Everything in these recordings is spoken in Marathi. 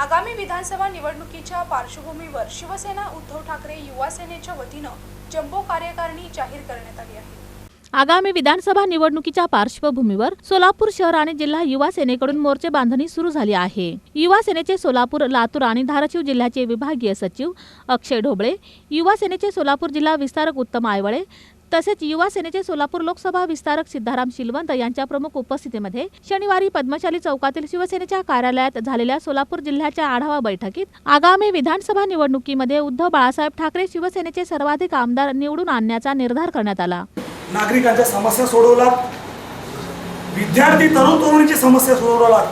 आगामी विधानसभा निवडणुकीच्या पार्श्वभूमीवर शिवसेना उद्धव ठाकरे युवा सेनेच्या वतीनं जम्बो कार्यकारिणी जाहीर करण्यात आली आहे. आगामी विधानसभा निवडणुकीच्या पार्श्वभूमीवर सोलापूर शहर आणि जिल्हा युवा सेनेकडून मोर्चे बांधणी सुरू झाली आहे. युवा सेनेचे सोलापूर लातूर आणि धाराशिव जिल्ह्याचे विभागीय सचिव अक्षय ढोबळे युवा सेनेचे सोलापूर जिल्हा विस्तारक उत्तम आयवळे तसेच युवा सेनेचे सोलापूर लोकसभा विस्तारक सिद्धाराम शिलवंत यांच्या प्रमुख उपस्थितीमध्ये शनिवारी पद्मशाली चौकातील शिवसेनेच्या कार्यालयात झालेल्या सोलापूर जिल्ह्याच्या आढावा बैठकीत आगामी विधानसभा निवडणुकीमध्ये उद्धव बाळासाहेब ठाकरे शिवसेनेचे सर्वाधिक आमदार निवडून आणण्याचा निर्धार करण्यात आला. नागरिकांच्या समस्या सोडवलात. विद्यार्थी तरुण तरुणीची समस्या सोडवला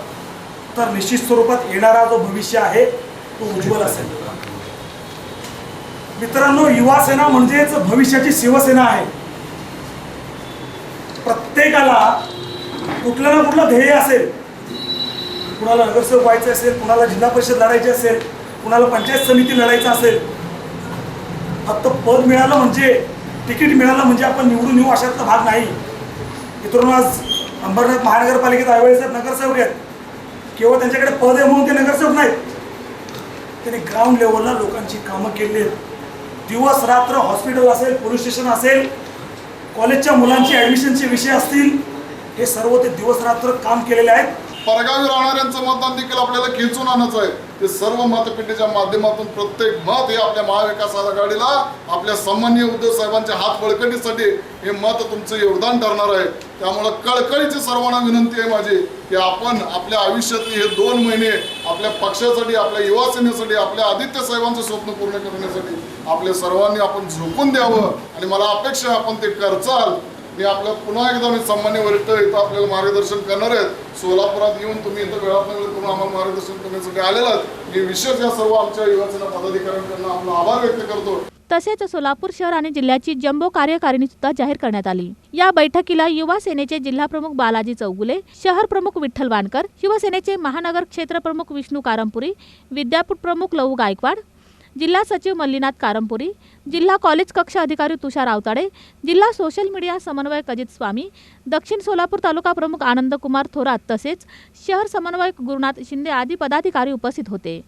तर निश्चित स्वरूपात येणारा जो भविष्य आहे तो उज्ज्वल असेल. मित्रांनो युवा सेना म्हणजेच भविष्याची शिवसेना आहे. प्रत्येकाला कुठलं ना कुठलं ध्येय असेल. कुणाला नगरसेवक व्हायचं असेल कुणाला जिल्हा परिषद लढायची असेल कुणाला पंचायत समिती लढायचं असेल. फक्त पद मिळालं म्हणजे तिकीट मिळालं म्हणजे आपण निवडून येऊ अशातला भाग नाही. मित्रांनो आज अंबरनाथ महानगरपालिकेत आयवळे नगरसेवक आहेत केवळ त्यांच्याकडे पद आहे म्हणून ते नगरसेवक नाहीत. त्यांनी ग्राउंड लेवलला लोकांची कामं केली आहेत. दिवस रात्र हॉस्पिटल असेल पोलीस स्टेशन असेल कॉलेजच्या मुलांची ॲडमिशनचे विषय असतील हे सर्व ते दिवस रात्र काम केलेले आहेत. परगावी राहणाऱ्यांचं मतदान देखील आपल्याला खेचून आणायचं आहे. ते सर्व मतपेटीच्या माध्यमातून प्रत्येक मत हे आपल्या महाविकास आघाडीला आपल्या सन्मान्य उद्धव साहेबांच्या हात बळकटीसाठी हे मत तुमचं योगदान ठरणार आहे. त्यामुळं कळकळीची सर्वांना विनंती आहे माझी. की आपण आपल्या आयुष्यातले हे दोन महिने आपल्या पक्षासाठी आपल्या युवा सेनेसाठी आपल्या आदित्य साहेबांचं स्वप्न पूर्ण करण्यासाठी आपल्या सर्वांनी आपण झोपून द्यावं आणि मला अपेक्षा आहे आपण ते करचाल. मी आपलं पुन्हा एकदा मी सन्मान्य वरिष्ठ इथं आपल्याला मार्गदर्शन करणार आहेत. सोलापुरात येऊन तुम्ही इथं वेळात वेळ करून आम्हाला मार्गदर्शन करण्यासाठी आलेला आहात. मी विशेष या सर्व आमच्या युवासेना पदाधिकाऱ्यांकडून आपला आभार व्यक्त करतो. तसेच सोलापूर शहर आणि जिल्ह्याची जम्बो कार्यकारिणी सुद्धा जाहीर करण्यात आली. या बैठकीला युवा सेनेचे जिल्हा प्रमुख बालाजी चौगुले शहर प्रमुख विठ्ठल वानकर शिवसेनेचे महानगर क्षेत्र प्रमुख विष्णू कारंपुरी विद्यापीठ प्रमुख लहू गायकवाड जिल्हा सचिव मल्लीनाथ कारंपुरी जिल्हा कॉलेज कक्ष अधिकारी तुषार आवताडे जिल्हा सोशल मीडिया समन्वयक अजित स्वामी दक्षिण सोलापूर तालुका प्रमुख आनंद कुमार थोरात तसेच शहर समन्वयक गुरुनाथ शिंदे आदी पदाधिकारी उपस्थित होते.